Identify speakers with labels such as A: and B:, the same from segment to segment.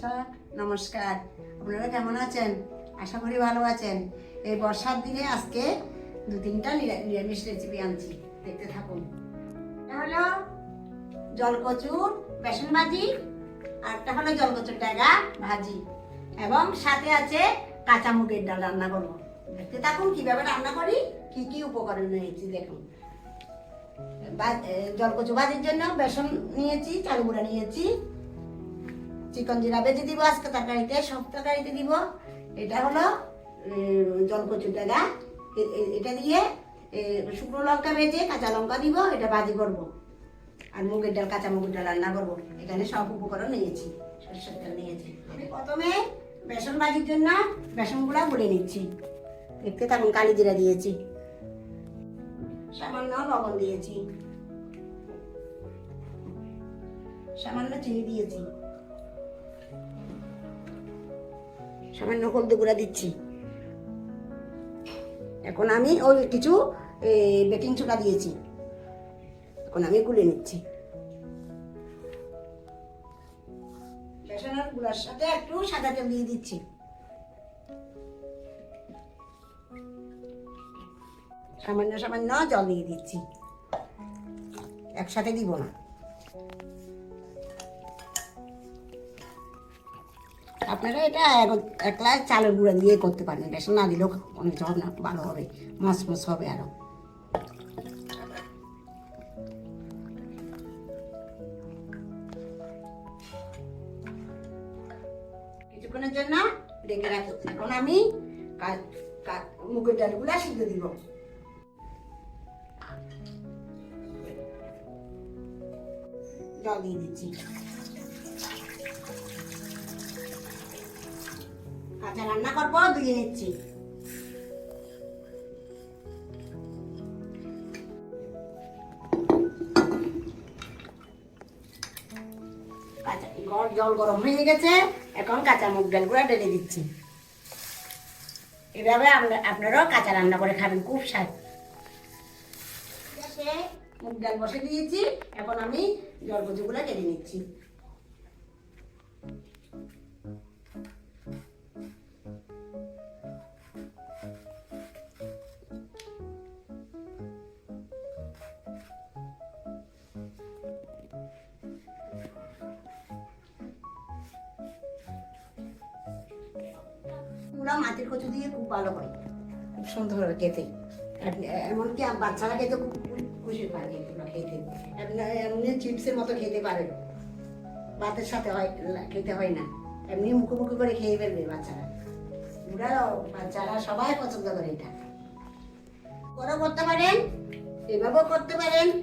A: দর্শক নমস্কার। আপনারা কেমন আছেন? আশা করি ভালো আছেন। এই বর্ষার দিনে আজকে দু তিনটা নিরামিষ রেসিপি আনছি। দেখতে থাকুন। হলো জলকচুর বেসন ভাজি, আর একটা হলো জলকচুর ডাগা ভাজি। এবং সাথে আছে কাঁচা মুগের ডাল রান্না করব। দেখতে থাকুন কীভাবে রান্না করি, কি কি উপকরণ নিয়েছি দেখুন। জলকচু ভাজির জন্য বেসন নিয়েছি চাল গুঁড়া নিয়েছি চিকন জিরা বেজে দিব, আজকে তরকারিতে, সব তরকারিতে দিব। এটা হলো জলকচু ডাগা। এটা দিয়ে শুকনো লঙ্কা ভেজে কাঁচা লঙ্কা দিব, এটা বাজি করব। আর মুগের ডাল, কাঁচা মুগের ডাল রান্না করব। এখানে সব উপকরণ নিয়েছি, সরষের তেল নিয়েছি। আমি প্রথমে বেসন ভাজির জন্য বেসন গুঁড়া গুলে নিচ্ছি। দেখতে থাকুন, কালি জিরা দিয়েছি। সামান্য লবণ দিয়েছি। সামান্য চিনি দিয়েছি। সামান্য হলদি গুঁড়া দিচ্ছি। এখন আমি ওই কিছু বেকিং সোডা দিয়েছি। এখন আমি গুলে নিচ্ছি। বেসনের গুঁড়ার সাথে একটু সাদা তেল দিয়ে দিচ্ছি। সামান্য সামান্য জল দিয়ে দিচ্ছি। একসাথে দিব না। আপনারা এটা এক- একলা চালের গুঁড়া দিয়ে করতে পারেন বেসন না দিলেও অনেক সব না ভালো হবে। মস মস হবে আরও। কিছুক্ষণের জন্য ডেকে রাখি। এখন আমি মুগের ডালগুলা সিদ্ধ দিব। জল দিয়ে দিচ্ছি। কাঁচা রান্না করব, ধুয়ে নিচ্ছি। কাঁচা জল গরম হয়ে গেছে, এখন কাঁচা মুগ ডালগুলো ঢেলে দিচ্ছি। এভাবে আপনারাও কাঁচা রান্না করে খাবেন, খুব স্বাদ। মুগ ডাল বসে দিয়েছি, এখন আমি জল কচুগুলো কেটে নিচ্ছি। পুরা মাটির কচু দিয়ে খুব ভালো হয়। সুন্দর খেতে। এমনকি বাচ্চারা খেতে খুব খুশি পায় খেতে। এমনি- চিপসের মতো খেতে পারে। ভাতের সাথে হয়, খেতে হয় না। এমনি মুখে মুখে করে খেয়ে ফেলবে বাচ্চারা। বুড়ারাও বাচ্চারা সবাই পছন্দ করে এটা। করে করতে পারেন, এভাবেও করতে পারেন।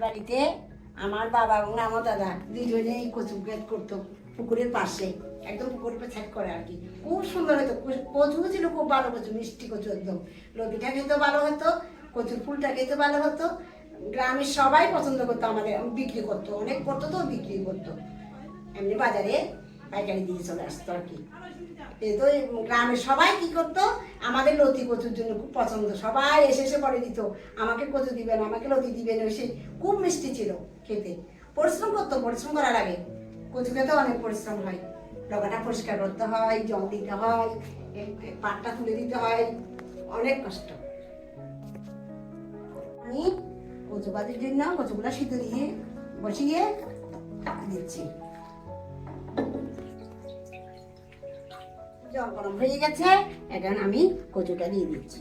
A: বাড়িতে আমার বাবা এবং আমার দাদা দুজনেই কচু গাছ করতো পুকুরের পাশে, একদম পুকুর পাশে করে আর কি। খুব সুন্দর হতো কচু- কচু ছিল, খুব ভালো কচু, মিষ্টি কচু একদম। লতিটা খেতে ভালো হতো, কচুর ফুলটা খেতে ভালো হতো। গ্রামের সবাই পছন্দ করতো আমাদের, বিক্রি করতো, অনেক করতো তো বিক্রি করতো। এমনি বাজারে পাইকারি দিয়ে চলে আসতো আর কি। তো গ্রামের সবাই কি করতো? আমাদের লতি কচুর জন্য খুব পছন্দ। সবাই এসে এসে করে দিত। আমাকে কচু দিবেন আমাকে লতি দিবেন ওই এসে খুব মিষ্টি ছিল খেতে। পরিশ্রম করতো, পরিশ্রম করার আগে। কচু খেতে অনেক পরিশ্রম হয়। ডগাটা পরিষ্কার করতে হয়, জল দিতে হয় পাটটা তুলে দিতে হয়। অনেক কষ্ট। আমি কচু জন্য কচুগুলা সিদ্ধ দিয়ে বসিয়ে দিচ্ছি। জল গরম হয়ে গেছে, এখন আমি কচুটা দিয়ে দিচ্ছি।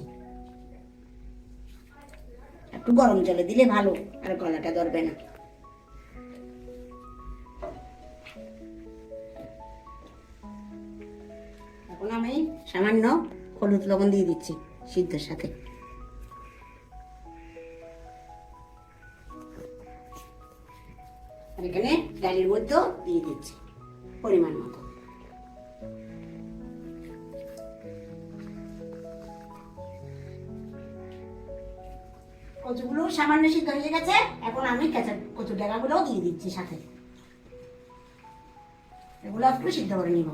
A: একটু গরম জলে দিলে ভালো, আর গলাটা ধরবে না। এখন আমি সামান্য হলুদ লবণ দিয়ে দিচ্ছি সিদ্ধের সাথে। আর এখানে ডালের মধ্যেও দিয়ে দিচ্ছি, পরিমাণ মতো। কচুগুলো সামান্য সিদ্ধ হয়ে গেছে, এখন আমি কেঁচা কচু ডেগাগুলোও দিয়ে দিচ্ছি সাথে। এগুলো একটু সিদ্ধ করে নিব।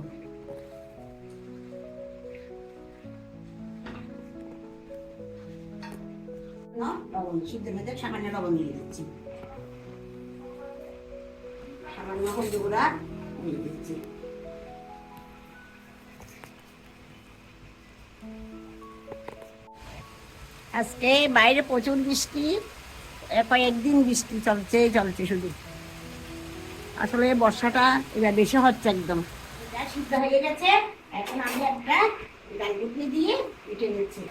A: লবণ, সিদ্ধ মধ্যে সামান্য লবণ দিয়ে দিচ্ছি। সামান্য হলদি গুঁড়া আজকে বাইরে প্রচুর বৃষ্টি কয়েকদিন বৃষ্টি চলছে চলছে শুধু। আসলে বর্ষাটা এবার বেশি হচ্ছে একদম। সিদ্ধ হয়ে গেছে, এখন আমি একটা দিয়ে উঠে নিচ্ছি।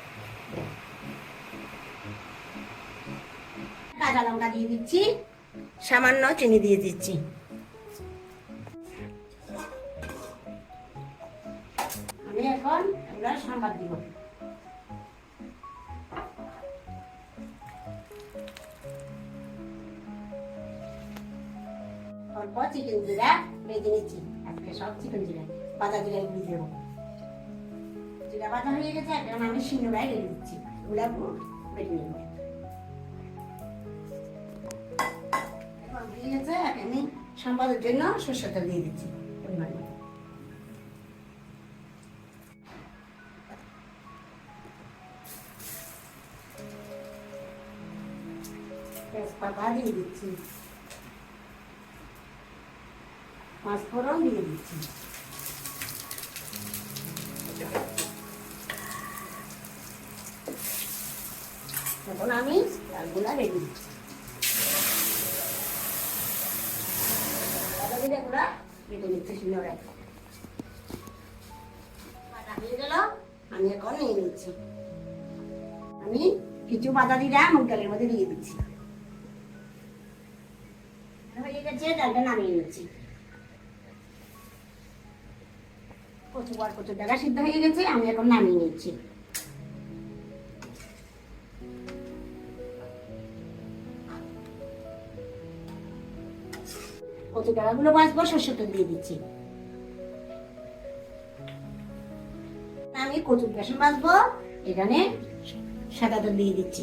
A: কাঁচা লঙ্কা দিয়ে দিচ্ছি, সামান্য চিনি দিয়ে দিচ্ছি। আমি এখন এগুলা সাম্বার দিব। অল্প চিকেন জিরা বেজে নিচ্ছি। আজকে সব চিকেন জিরা। বাদা জিরা গুলি দেবো। জিরা বাদা হয়ে গেছে, এখন আমি শিঙড়ায় রেখে দিচ্ছি ওগুলা বেটে এখন হয়ে গেছে আমি সম্বাদের জন্য সর্ষের তেল দিয়ে দিচ্ছি পরিমাণ দিচ্ছি পাঁচফোড়ন দিয়ে দিচ্ছি। এখন আমি ডালগুলা রেডি দিচ্ছি গেল, আমি এখন নিয়ে নিচ্ছি। আমি কিছু বাদা দিরা মুগ ডালের মধ্যে দিয়ে দিচ্ছি। হয়ে গেছে, ডালটা নামিয়ে নিচ্ছি। কচু আর সিদ্ধ হয়ে গেছে, আমি এখন নামিয়ে বাঁচবো দিয়ে দিচ্ছি। আমি কচুর বেসন বাঁচবো এখানে সাদা দিয়ে দিচ্ছি।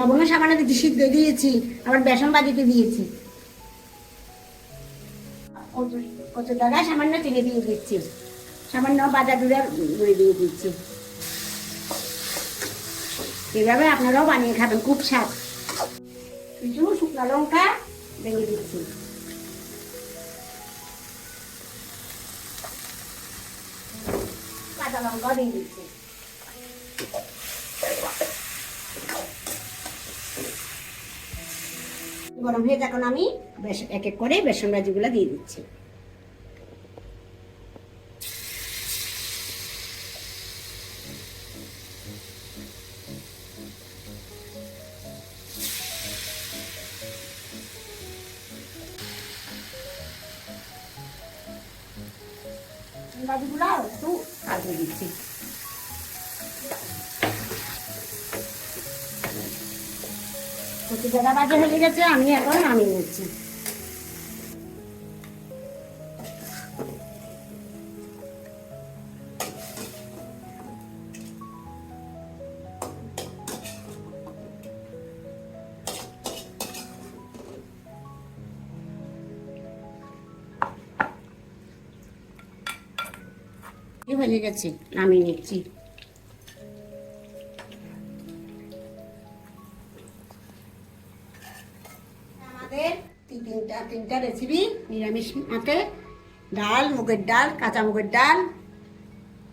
A: লবণ সামান্য দিচ্ছি সিদ্ধ দিয়েছি, আবার বেসন বাজিতে দিয়েছি। কচু- কচু সামান্য চিনি দিয়ে দিচ্ছি। সামান্য বাজা দুধের গুঁড়ি দিয়ে দিচ্ছি। এভাবে আপনারাও বানিয়ে খাবেন, খুব স্বাদ। কিছু শুকনো লঙ্কা ভেঙে দিচ্ছি। কাঁচা লঙ্কা দিয়ে দিচ্ছি। গরম হয়ে যখন আমি বেশ এক এক করে বেসন ভাজিগুলো দিয়ে দিচ্ছি। ভাজিগুলো একটু কাজে দিচ্ছি। হয়ে গেছে আমি এখন নামিয়ে নিচ্ছি। গেছে নামিয়ে নিচ্ছি। তিন- তিনটা রেসিপি নিরামিষ মাঠে ডাল, মুগের ডাল, কাঁচা মুগের ডাল,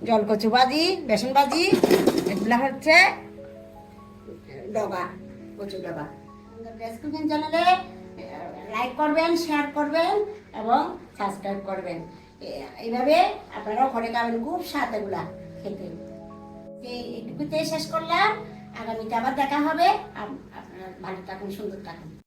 A: জলকচু ভাজি, বেসন ভাজি, এগুলা হচ্ছে ডবা কচু ডবা গ্যাস চ্যানেলে লাইক করবেন শেয়ার করবেন এবং সাবস্ক্রাইব করবেন। এইভাবে আপনারাও ঘরে খাবেন খুব স্বাদ এগুলা খেতে। এই- এইটুকুতে শেষ করলাম। আগামীতে আবার দেখা হবে। আপনারা ভালো থাকুন, সুন্দর থাকুন।